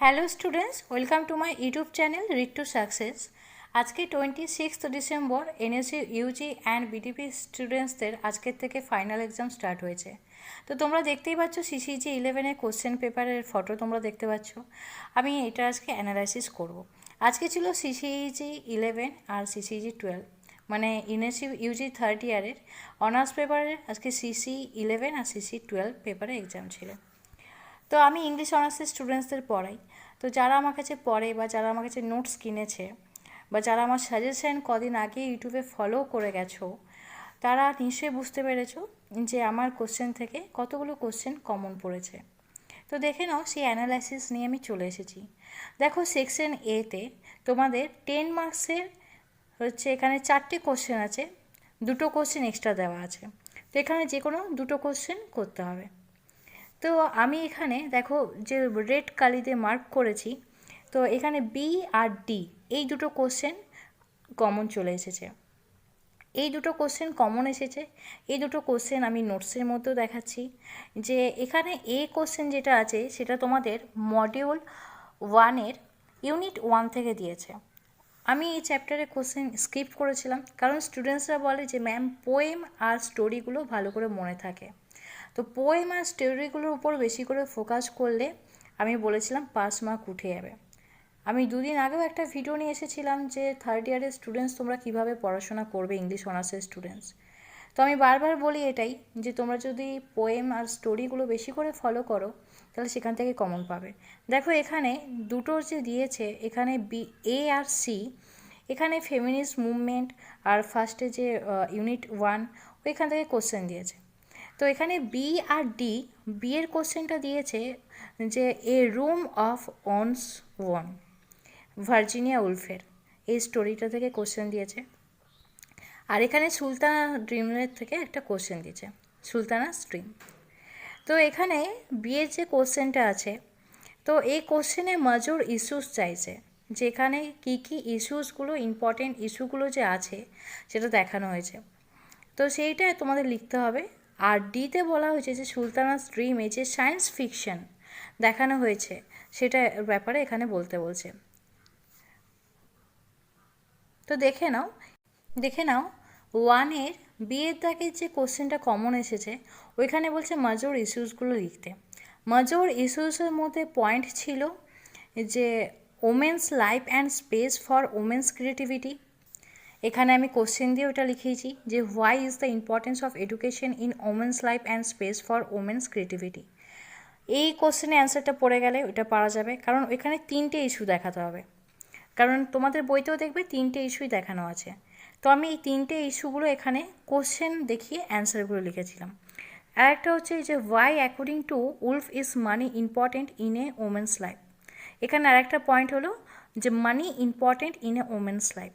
Hello students welcome to my YouTube channel read to success আজকে twenty sixth December NSC UG and BDP স্টুডেন্টসদের আজকের থেকে final exam start হয়েছে। তো তোমরা দেখতেই পাচ্ছ সিসিজি ইলেভেনের কোশ্চেন পেপারের ফটো তোমরা দেখতে পাচ্ছ। আমি এটা আজকে অ্যানালাইসিস করব। আজকে ছিল সিসিজি ইলেভেন আর সিসিজি টুয়েলভ মানে ইউনিভার্সি ইউজি থার্ড ইয়ারের অনার্স পেপারের আজকে সিসি ইলেভেন আর সিসি টুয়েলভ পেপারে এক্সাম ছিল। তো আমি ইংলিশ অনার্সের স্টুডেন্টসদের পড়াই। তো যারা আমার কাছে পড়ে বা যারা আমার কাছে নোটস কিনেছে বা যারা আমার সাজেশন কদিন আগে ইউটিউবে ফলো করে গেছো, তারা নিশ্চয়ই বুঝতে পেরেছ যে আমার কোশ্চেন থেকে কতগুলো কোশ্চেন কমন পড়েছে। তো দেখে নাও, সেই অ্যানালাইসিস নিয়ে আমি চলে এসেছি। দেখো সেকশন এতে তোমাদের টেন মার্কসের হচ্ছে এখানে চারটে কোশ্চেন আছে, দুটো কোশ্চেন এক্সট্রা দেওয়া আছে। তো এখানে যে কোনো দুটো কোশ্চেন করতে হবে। তো আমি এখানে দেখো যে রেড কালিতে মার্ক করেছি, তো এখানে বি আর ডি এই দুটো কোশ্চেন কমন চলে এসেছে। এই দুটো কোশ্চেন কমন এসেছে, এই দুটো কোশ্চেন আমি নোটসের মধ্যেও দেখাচ্ছি যে এখানে এ কোশ্চেন যেটা আছে সেটা তোমাদের মডিউল ওয়ানের ইউনিট ওয়ান থেকে দিয়েছে। আমি এই চ্যাপ্টারে কোশ্চেন স্কিপ করেছিলাম, কারণ স্টুডেন্টসরা বলে যে ম্যাম পোয়েম আর স্টোরিগুলো ভালো করে মনে থাকে। তো পোয়েম আর স্টোরিগুলোর উপর বেশি করে ফোকাস করলে আমি বলেছিলাম পাস মার্ক উঠে যাবে। আমি দুদিন আগেও একটা ভিডিও নিয়ে এসেছিলাম যে থার্ড ইয়ারের স্টুডেন্টস তোমরা কীভাবে পড়াশোনা করবে ইংলিশ অনার্সের স্টুডেন্টস তো আমি বারবার বলি এটাই যে তোমরা যদি পোয়েম আর স্টোরিগুলো বেশি করে ফলো করো, তাহলে সেখান থেকে কমন পাবে। দেখো এখানে দুটো যে দিয়েছে, এখানে বি এ আর সি এখানে ফেমিনিস্ট মুভমেন্ট আর ফার্স্টে যে ইউনিট ওয়ান ওইখান থেকে কোশ্চেন দিয়েছে। তো এখানে বি আর ডি বি এর কোশ্চেনটা দিয়েছে যে a room of one's own Virginia উলফের। এই স্টোরিটা থেকে কোশ্চেন দিয়েছে। আর এখানে সুলতানা ড্রিমের থেকে একটা কোশ্চেন দিয়েছে, সুলতানা স্ট্রিম। তো এখানে বিয়ের যে কোশ্চেনটা আছে, তো এই কোশ্চেনে মাজর ইস্যুস চাইছে, যেখানে কি কি ইস্যুসগুলো ইম্পর্টেন্ট ইস্যুগুলো যে আছে, সেটা দেখানো হয়েছে। তো সেইটা তোমাদের লিখতে হবে। আর ডিতে বলা হয়েছে যে সুলতানাস ড্রিমে যে সায়েন্স ফিকশন দেখানো হয়েছে। সেটা ব্যাপারে এখানে বলতে বলছে। তো দেখে নাও দেখে নাও, ওয়ানের বিয়ের দাগের যে কোশ্চেনটা কমন এসেছে, ওইখানে বলছে মাজর ইস্যুসগুলো লিখতে। মাজর ইস্যুসের মধ্যে পয়েন্ট ছিল যে women's life and space for women's creativity এখানে আমি কোশ্চেন দিয়ে ওটা লিখিয়েছি যে why is the importance of education in women's life and space for women's creativity এই কোশ্চেনে অ্যান্সারটা পড়ে গেলে ওটা পারা যাবে, কারণ এখানে তিনটে ইস্যু দেখাতে হবে। কারণ তোমাদের বইতেও দেখবে তিনটে ইস্যুই দেখানো আছে। তো আমি এই তিনটে ইস্যুগুলো এখানে কোশ্চেন দেখিয়ে অ্যান্সারগুলো লিখেছিলাম। আর একটা হচ্ছে যে why according to Woolf is money important in a women's life এখানে আরেকটা পয়েন্ট হলো যে money important in a women's life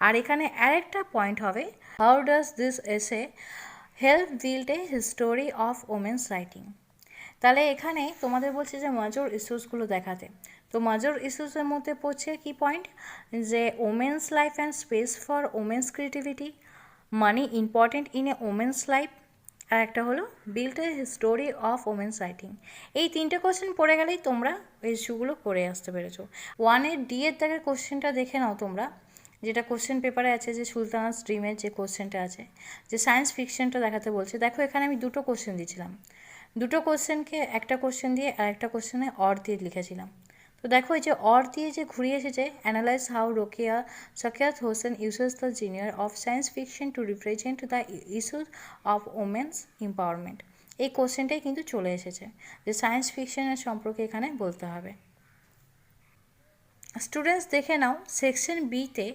আর এখানে আরেকটা পয়েন্ট হবে how does this essay help build a history of women's writing তাহলে এখানে তোমাদের বলছে যে মাজর ইস্যুসগুলো দেখাতে। তো মাজর ইস্যুসের মধ্যে পড়ছে কি পয়েন্ট যে women's life and space for women's creativity money important in a women's life আর একটা হলো build a story of women's writing এই তিনটে কোশ্চেন পড়ে গেলেই তোমরা ইস্যুগুলো করে আসতে পেরেছ। ওয়ানের ডি এর দাগের কোশ্চেনটা দেখে নাও তোমরা। যেটা কোশ্চেন পেপারে আছে যে সুলতানা স্ট্রিমের যে কোশ্চেনটা আছে, যে সায়েন্স ফিকশনটা দেখাতে বলছে, দেখো এখানে আমি দুটো কোশ্চেন দিয়েছিলাম। দুটো কোশ্চেনকে একটা কোশ্চেন দিয়ে আর একটা কোশ্চেনে অর দিয়ে লিখেছিলাম। তো দেখো এই যে অর দিয়ে যে ঘুরিয়ে এসেছে analyse how Rokeya, Sakhawat Hossain uses the genre of science fiction to represent the issues of women's empowerment এই কোশ্চেনটাই কিন্তু চলে এসেছে, যে সায়েন্স ফিকশনের সম্পর্কে এখানে বলতে হবে। স্টুডেন্টস দেখে নাও সেকশন বিতে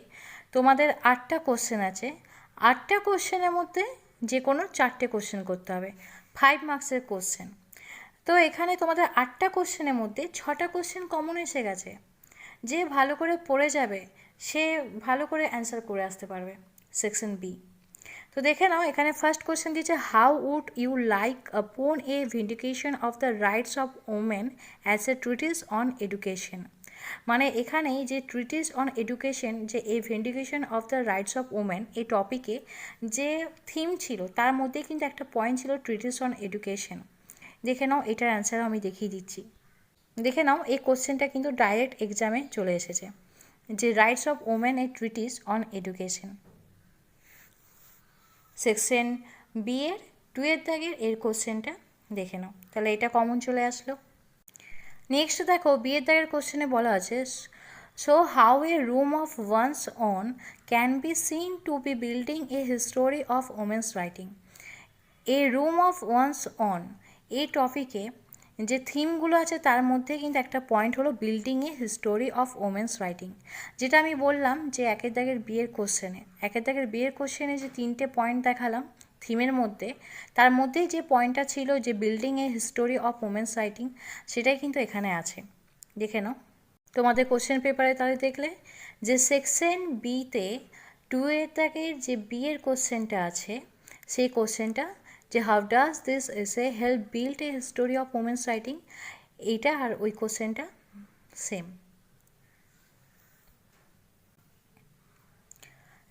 তোমাদের আটটা কোশ্চেন আছে। আটটা কোশ্চেনের মধ্যে যে কোনো চারটে কোশ্চেন করতে হবে। ফাইভ মার্কসের কোশ্চেন তো এখানে তোমাদের আটটা কোশ্চেনের মধ্যে ছটা কোশ্চেন কমন এসে গেছে। যে ভালো করে পড়ে যাবে, সে ভালো করে অ্যান্সার করে আসতে পারবে সেকশন বি তো দেখে নাও, এখানে ফার্স্ট কোশ্চেন দিয়েছে how would you like upon a vindication of the rights of women as a treatise on education মানে এখানেই যে ট্রিটিস অন এডুকেশন যে এই vindication of the rights of women এই টপিকে যে থিম ছিল, তার মধ্যে কিন্তু একটা পয়েন্ট ছিল ট্রিটিস অন এডুকেশন দেখে নাও, এটার অ্যান্সার আমি দেখিয়ে দিচ্ছি। দেখে নাও, এই কোশ্চেনটা কিন্তু ডাইরেক্ট এক্সামে চলে এসেছে, যে rights of women a treatise on education section B এর টু এর দাগের এর কোশ্চেনটা দেখে নাও। তাহলে এটা কমন চলে আসলো। নেক্সট দেখো বিয়ের দাগের কোশ্চেনে বলা আছে so how a room of one's own can be seen to be building a history of women's writing a room of one's own এই টপিকে যে থিমগুলো আছে তার মধ্যে কিন্তু একটা পয়েন্ট হলো building a history of women's writing যেটা আমি বললাম যে একের দাগের বিয়ের কোশ্চেনে একের দাগের বিয়ের কোশ্চেনে যে তিনটে পয়েন্ট দেখালাম থিমের মধ্যে, তার মধ্যেই যে পয়েন্টটা ছিল যে building a history of women's writing সেটাই কিন্তু এখানে আছে। দেখে নাও। তোমাদের কোশ্চেন পেপারে তাহলে দেখলে যে সেকশন বিতে টু এর দাগের যে বিয়ের কোশ্চেনটা আছে, সেই কোশ্চেনটা যে how does this essay help build a history of women's writing এইটা আর ওই কোশ্চেনটা same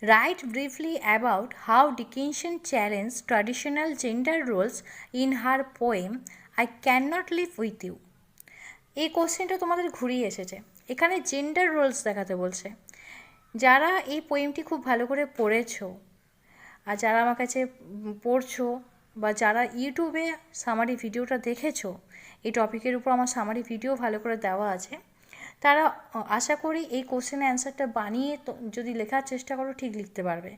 Write briefly about how Dickinson challenged traditional gender roles in her poem, I Cannot Live With You. এই কোশ্চেনটা তোমাদের ঘুরিয়ে এসেছে। এখানে জেন্ডার রোলস দেখাতে বলছে। যারা এই পোয়েমটি খুব ভালো করে পড়েছো, আর যারা আমার কাছে পড়ছো বা যারা ইউটিউবে সামারি ভিডিওটা দেখেছ, এই টপিকের উপর আমার সামারি ভিডিও ভালো করে দেওয়া আছে, তারা আশা করি এই কোশ্চেন অ্যান্সারটা বানিয়ে যদি লেখার চেষ্টা করো ঠিক লিখতে পারবে।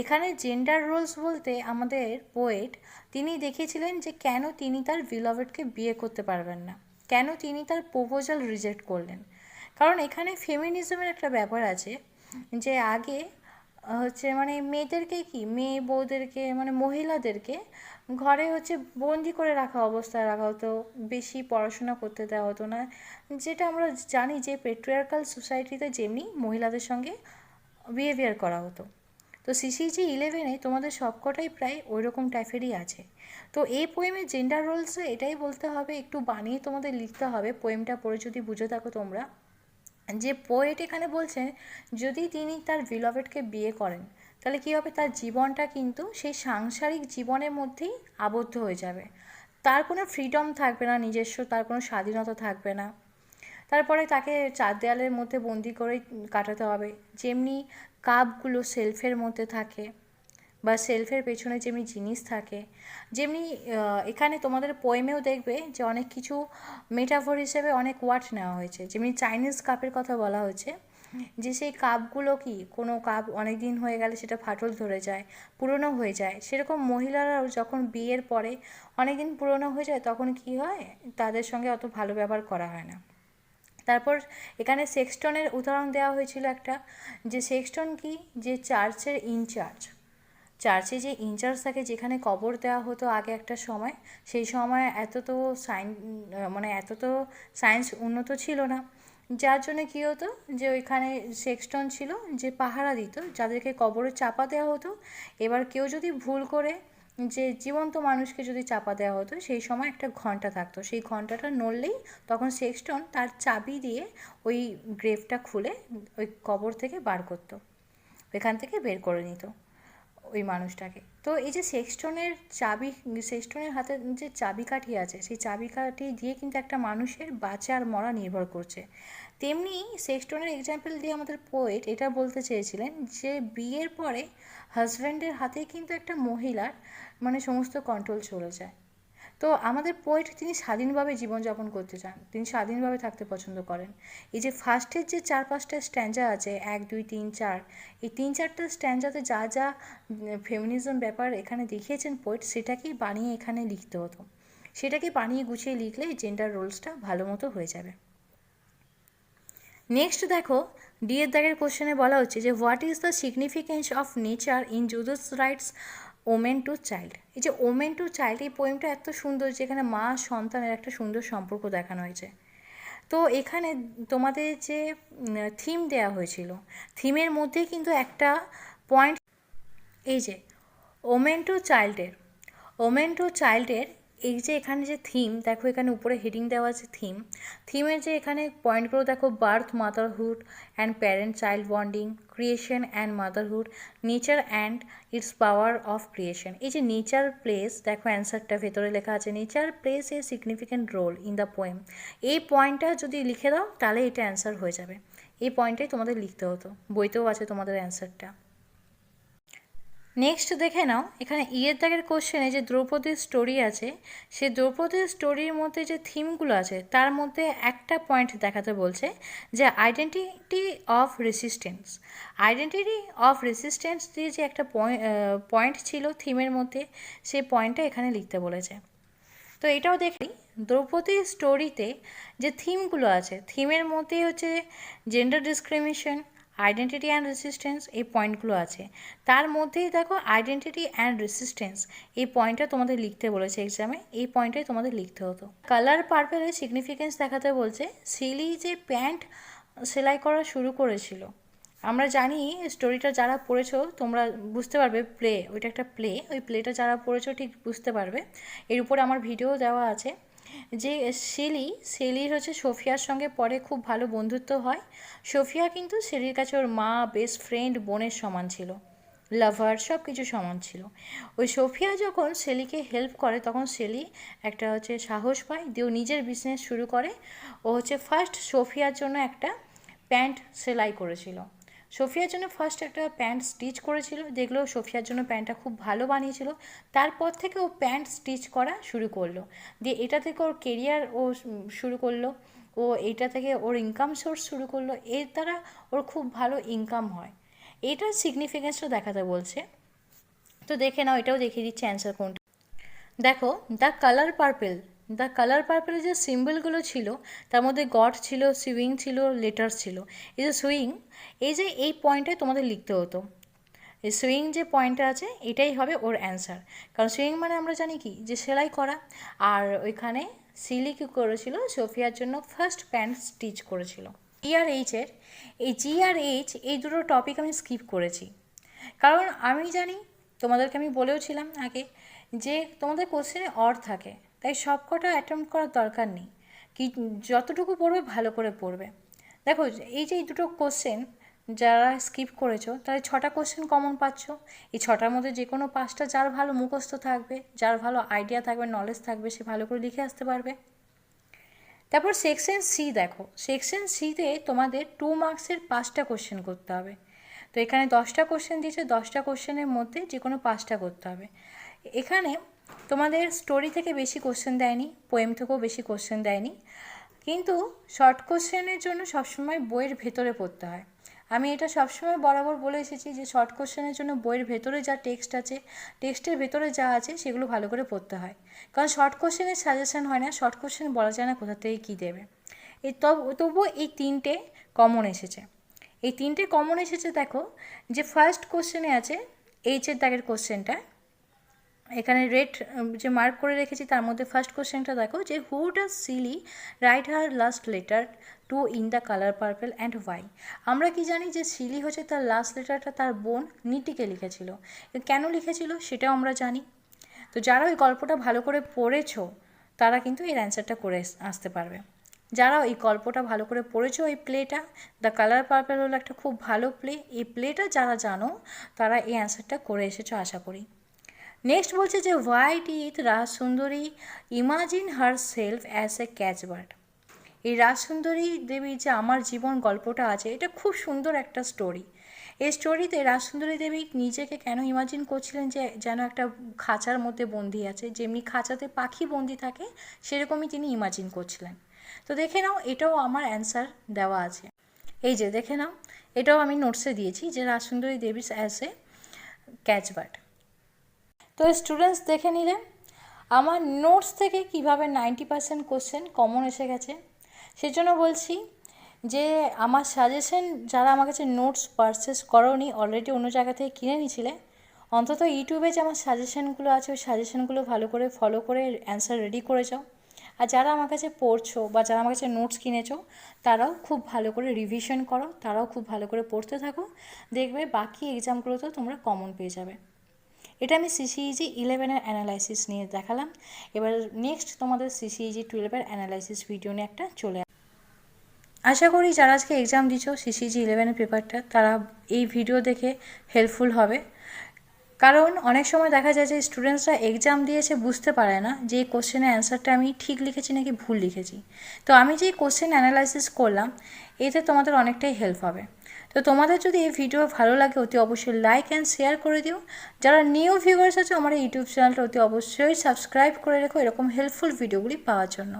এখানে জেন্ডার রোলস বলতে আমাদের পোয়েট তিনি দেখিয়েছিলেন যে কেন তিনি তার ভিলভেটকে বিয়ে করতে পারবেন না, কেন তিনি তার প্রপোজাল রিজেক্ট করলেন। কারণ এখানে ফেমিনিজমের একটা ব্যাপার আছে যে আগে হচ্ছে মানে মেয়েদেরকে কি? মেয়ে বউদেরকে মানে মহিলাদেরকে ঘরে হচ্ছে বন্দি করে রাখা অবস্থায় রাখা হতো, বেশি পড়াশোনা করতে দেওয়া হতো না। যেটা আমরা জানি যে পেট্রিয়ার্কাল সোসাইটিতে যেমনি মহিলাদের সঙ্গে বিহেভিয়ার করা হতো। তো সিসিজি ইলেভেনে তোমাদের সবকটাই প্রায় ওই রকম টাইপেরই আছে। তো এই পোয়েমের জেন্ডার রোলসে এটাই বলতে হবে, একটু বানিয়ে তোমাদের লিখতে হবে। পোয়েমটা পড়ে যদি বুঝে থাকো তোমরা। যে পোয়েট এখানে বলছেন, যদি তিনি তার ভিলভেটকে বিয়ে করেন, তাহলে কী হবে? তার জীবনটা কিন্তু সেই সাংসারিক জীবনের মধ্যেই আবদ্ধ হয়ে যাবে। তার কোনো ফ্রিডম থাকবে না নিজস্ব, তার কোনো স্বাধীনতা থাকবে না। তারপরে তাকে চার দেয়ালের মধ্যে বন্দি করে কাটাতে হবে। যেমনি কাপগুলো সেলফের মধ্যে থাকে। বা সেলফের পেছনে যেমনি জিনিস থাকে, যেমনি এখানে তোমাদের পোয়েমেও দেখবে যে অনেক কিছু মেটাফোর হিসেবে অনেক ওয়ার্ড নেওয়া হয়েছে। যেমনি চাইনিজ কাপের কথা বলা হয়েছে, যে সেই কাপগুলো কি, কোনো কাপ অনেক দিন হয়ে গেলে সেটা ফাটল ধরে যায়, পুরনো হয়ে যায়। সেরকম মহিলারাও যখন বিয়ের পরে অনেক দিন পুরনো হয়ে যায়, তখন কি হয়? তাদের সঙ্গে অত ভালো ব্যবহার করা হয় না। তারপর এখানে সেক্সটনের উদাহরণ দেওয়া হয়েছিল একটা, যে সেক্সটন কি? যে চার্চের ইনচার্জ চার্চে যে ইনচার্জ থাকে, যেখানে কবর দেওয়া হতো আগে একটা সময়, সেই সময় এত তো সাইন মানে এত তো সায়েন্স উন্নত ছিল না। যার জন্য কী হতো যে ওইখানে সেক্সটন ছিল যে পাহারা দিত, যাদেরকে কবরে চাপা দেওয়া হতো। এবার কেউ যদি ভুল করে যে জীবন্ত মানুষকে যদি চাপা দেওয়া হতো, সেই সময় একটা ঘণ্টা থাকতো। সেই ঘন্টাটা নড়লেই তখন সেক্সটন তার চাবি দিয়ে ওই গ্রেভটা খুলে ওই কবর থেকে বার করতো, এখান থেকে বের করে নিত। মানুষটাকে। তো এই যে সেক্সটনের চাবি সেক্সটনের হাতে যে চাবিকাঠি আছে, সেই চাবিকাঠি দিয়ে কিন্তু একটা মানুষের বাঁচা আর মরা নির্ভর করছে। তেমনি সেক্সটনের এক্সাম্পল দিয়ে আমাদের পোয়েট এটা বলতে চেয়েছিলেন যে, বিয়ের পরে হাজব্যান্ডের হাতে কিন্তু একটা মহিলার মানে সমস্ত কন্ট্রোল চলে যায়। তো আমাদের পোয়েট তিনি স্বাধীনভাবে জীবনযাপন করতে চান। তিনি স্বাধীনভাবে থাকতে পছন্দ করেন। এই যে ফার্স্টের যে চার পাঁচটা স্ট্যান্ডা আছে, এক, দুই, তিন, চার, এই তিন চারটা স্ট্যান্ডাতে যা যা ফেমিনিজম ব্যাপার এখানে দেখিয়েছেন পোয়েট সেটাকেই বানিয়ে এখানে লিখতে হতো। সেটাকে বানিয়ে গুছিয়ে লিখলে জেন্ডার রোলসটা ভালো মতো হয়ে যাবে। নেক্সট দেখো ডিএর দাগের কোশ্চেনে বলা হচ্ছে যে what is the significance of nature in Judith Wright's woman to child এই যে ওমেন টু চাইল্ড এই পোয়েমটা এত সুন্দর যেখানে মা সন্তানের একটা সুন্দর সম্পর্ক দেখানো হয়েছে। তো এখানে তোমাদের যে থিম দেয়া হয়েছিল থিমের মধ্যে কিন্তু একটা পয়েন্ট এই যে ওমেন টু চাইল্ডের ওমেন টু চাইল্ডের এই যে এখানে যে থিম দেখো এখানে উপরে হেডিং দেওয়া আছে থিম থিমের যে এখানে পয়েন্টগুলো দেখো birth motherhood and parent child bonding creation and motherhood nature and its power of creation এই যে নেচার প্লেস দেখো অ্যান্সারটা ভেতরে লেখা আছে nature plays a significant role in the poem এই পয়েন্টটা যদি লিখে দাও, তাহলে এটা অ্যান্সার হয়ে যাবে। এই পয়েন্টটাই তোমাদের লিখতে হতো। বইতেও আছে তোমাদের অ্যান্সারটা নেক্সট দেখে নাও, এখানে ইয়ের দাগের কোশ্চেনে যে দ্রৌপদীর স্টোরি আছে, সে দ্রৌপদীর স্টোরির মধ্যে যে থিমগুলো আছে, তার মধ্যে একটা পয়েন্ট দেখাতে বলছে যে identity of resistance identity of resistance দিয়ে যে একটা পয়েন্ট ছিল থিমের মধ্যে সেই পয়েন্টটা এখানে লিখতে বলেছে। তো এটাও দেখি দ্রৌপদীর স্টোরিতে যে থিমগুলো আছে থিমের মধ্যে হচ্ছে gender discrimination identity and resistance এই পয়েন্টগুলো আছে। তার মধ্যেই দেখো আইডেন্টিটি অ্যান্ড রেসিস্টেন্স এই পয়েন্টটা তোমাদের লিখতে বলেছে এক্সামে এই পয়েন্টটাই তোমাদের লিখতে হতো। কালার পার্পেলের সিগনিফিকেন্স দেখাতে বলছে সিলি যে প্যান্ট সেলাই করা শুরু করেছিল। আমরা জানি স্টোরিটা যারা পড়েছো, তোমরা বুঝতে পারবে প্লে ওইটা একটা প্লে ওই প্লেটা যারা পড়েছো ঠিক বুঝতে পারবে। এর উপরে আমার ভিডিও দেওয়া আছে। যে শেলি, শেলির হচ্ছে সোফিয়ার সঙ্গে পরে খুব ভালো বন্ধুত্ব হয়। সোফিয়া কিন্তু শেলির কাছে ওর মা বেস্ট ফ্রেন্ড বোনের সমান ছিল। লাভার সব কিছু সমান ছিল। ওই সোফিয়া যখন সেলিকে হেল্প করে, তখন সেলি একটা হচ্ছে সাহস পায় দিয়ে ও নিজের বিজনেস শুরু করে। ও হচ্ছে ফার্স্ট সোফিয়ার জন্য একটা প্যান্ট সেলাই করেছিল। সোফিয়ার জন্য ফার্স্ট একটা প্যান্ট স্টিচ করেছিল, দেখল সোফিয়ার জন্য প্যান্টটা খুব ভালো বানিয়েছিল। তারপর থেকে ও প্যান্ট স্টিচ করা শুরু করল। দিয়ে এটা থেকে ওর কেরিয়ার ও শুরু করল, ও এইটা থেকে ওর ইনকাম সোর্স শুরু করল। এর দ্বারা ওর খুব ভালো ইনকাম হয়। এটার সিগনিফিকেন্সটা দেখাতে বলছে। তো দেখে নাও, এটাও দেখিয়ে দিচ্ছে অ্যান্সার কোনটা। দেখো the colour purple the colour পার্পেলের যে সিম্বলগুলো ছিল, তার মধ্যে গড ছিল সুইং ছিল লেটার ছিল। এই যে সুইং এই যে এই পয়েন্টে তোমাদের লিখতে হতো। এই সুইং যে পয়েন্টটা আছে, এটাই হবে ওর অ্যান্সার কারণ সুইং মানে আমরা জানি কি? যে সেলাই করা। আর ওইখানে সিলি কী করেছিল সোফিয়ার জন্য ফার্স্ট প্যান্ট স্টিচ করেছিল। জি আর এইচের এই জি আর এইচ এই দুটো টপিক আমি স্কিপ করেছি। কারণ আমি জানি, তোমাদেরকে আমি বলেও ছিলাম আগে, যে তোমাদের কোশ্চেনে অর থাকে। তাই সব কটা অ্যাটেম্প করার দরকার নেই। কি, যতটুকু পড়বে ভালো করে পড়বে। দেখো, এই যে এই দুটো কোশ্চেন যারা স্কিপ করেছ, তাহলে ছটা কোশ্চেন কমন পাচ্ছ। এই ছটার মধ্যে যে কোনো পাঁচটা যার ভালো মুখস্থ থাকবে, যার ভালো আইডিয়া থাকবে নলেজ থাকবে, সে ভালো করে লিখে আসতে পারবে। তারপর সেকশন সি দেখো। সেকশন সিতে তোমাদের টু মার্কসের পাঁচটা কোশ্চেন করতে হবে। তো এখানে দশটা কোশ্চেন দিয়েছে, দশটা কোশ্চেনের মধ্যে যে কোনো পাঁচটা করতে হবে। এখানে তোমাদের স্টোরি থেকে বেশি কোশ্চেন দেয়নি পোয়েম থেকেও বেশি কোশ্চেন দেয়নি। কিন্তু শর্ট কোশ্চেনের জন্য সবসময় বইয়ের ভেতরে পড়তে হয়। আমি এটা সবসময় বরাবর বলে এসেছি যে শর্ট কোশ্চেনের জন্য বইয়ের ভেতরে যা টেক্সট আছে টেক্সটের ভেতরে যা আছে সেগুলো ভালো করে পড়তে হয়। কারণ শর্ট কোশ্চেনের সাজেশন হয় না শর্ট কোশ্চেন বলা যায় না কোথা থেকে কী দেবে। এই তবুও এই তিনটে কমন এসেছে। এই তিনটে কমন এসেছে দেখো, যে ফার্স্ট কোশ্চেনে আছে এইচের দাগের কোশ্চেনটা এখানে রেড যে মার্ক করে রেখেছি, তার মধ্যে ফার্স্ট কোশ্চেনটা দেখো, যে who does Celie write her last letter to in the colour purple and why আমরা কি জানি যে সিলি হচ্ছে তার লাস্ট লেটারটা তার বোন নিটিকে লিখেছিল। কেন লিখেছিল সেটাও আমরা জানি। তো যারা ওই গল্পটা ভালো করে পড়েছো, তারা কিন্তু এর অ্যান্সারটা করে আসতে পারবে। যারা এই গল্পটা ভালো করে পড়েছো, এই প্লেটা দ্য কালার পার্পেল হলো একটা খুব ভালো প্লে এই প্লেটা যারা জানো, তারা এই অ্যান্সারটা করে এসেছ, আশা করি। নেক্সট বলছে যে why does Rajsundari imagine herself as a caged bird এই রাজসুন্দরী দেবী যে আমার জীবন গল্পটা আছে, এটা খুব সুন্দর একটা স্টোরি এই স্টোরিতে রাজসুন্দরী দেবী নিজেকে কেন ইমাজিন করছিলেন যে, যেন একটা খাঁচার মধ্যে বন্দি আছে? যেমনি খাঁচাতে পাখি বন্দি থাকে, সেরকমই তিনি ইমাজিন করছিলেন। তো দেখে নাও, এটাও আমার অ্যান্সার দেওয়া আছে। এই যে, দেখে নাও, এটাও আমি নোটসে দিয়েছি যে, রাজসুন্দরী দেবী অ্যাজ এ ক্যাচবার্ড তো স্টুডেন্টস দেখে নিলে আমার নোটস থেকে কীভাবে নাইনটি পার্সেন্ট কোশ্চেন কমন এসে গেছে, সেজন্য বলছি যে আমার সাজেশন যারা আমার কাছে নোটস পারচেস করনি অলরেডি অন্য জায়গা থেকে কিনে নিছিলে অন্তত ইউটিউবে যে আমার সাজেশনগুলো আছে, ওই সাজেশনগুলো ভালো করে ফলো করে অ্যান্সার রেডি করে যাও। আর যারা আমার কাছে পড়ছো বা যারা আমার কাছে নোটস কিনেছো, তারাও খুব ভালো করে রিভিশন করো, তারাও খুব ভালো করে পড়তে থাকো, দেখবে বাকি এক্সামগুলোতেও তোমরা কমন পেয়ে যাবে। এটা আমি সিসিইজি ইলেভেনের অ্যানালাইসিস নিয়ে দেখালাম। এবার নেক্সট তোমাদের সিসিইজি টুয়েলভের অ্যানালাইসিস ভিডিও নিয়ে একটা চলে আশা করি যারা আজকে এক্সাম দিচ্ছ সিসিজি ইলেভেনের পেপারটা তারা এই ভিডিও দেখে হেল্পফুল হবে। কারণ অনেক সময় দেখা যায় যে স্টুডেন্টসরা এক্সাম দিয়েছে বুঝতে পারে না যে এই কোশ্চেনের অ্যান্সারটা আমি ঠিক লিখেছি নাকি ভুল লিখেছি। তো আমি যে কোশ্চেন অ্যানালাইসিস করলাম, এতে তোমাদের অনেকটাই হেল্প হবে। তো তোমাদের যদি এই ভিডিও ভালো লাগে, অতি অবশ্যই লাইক অ্যান্ড শেয়ার করে দিও। যারা নিউ ভিউয়ার্স আছে, আমার ইউটিউব চ্যানেলটা অতি অবশ্যই সাবস্ক্রাইব করে রেখো, এরকম হেল্পফুল ভিডিওগুলি পাওয়ার জন্য।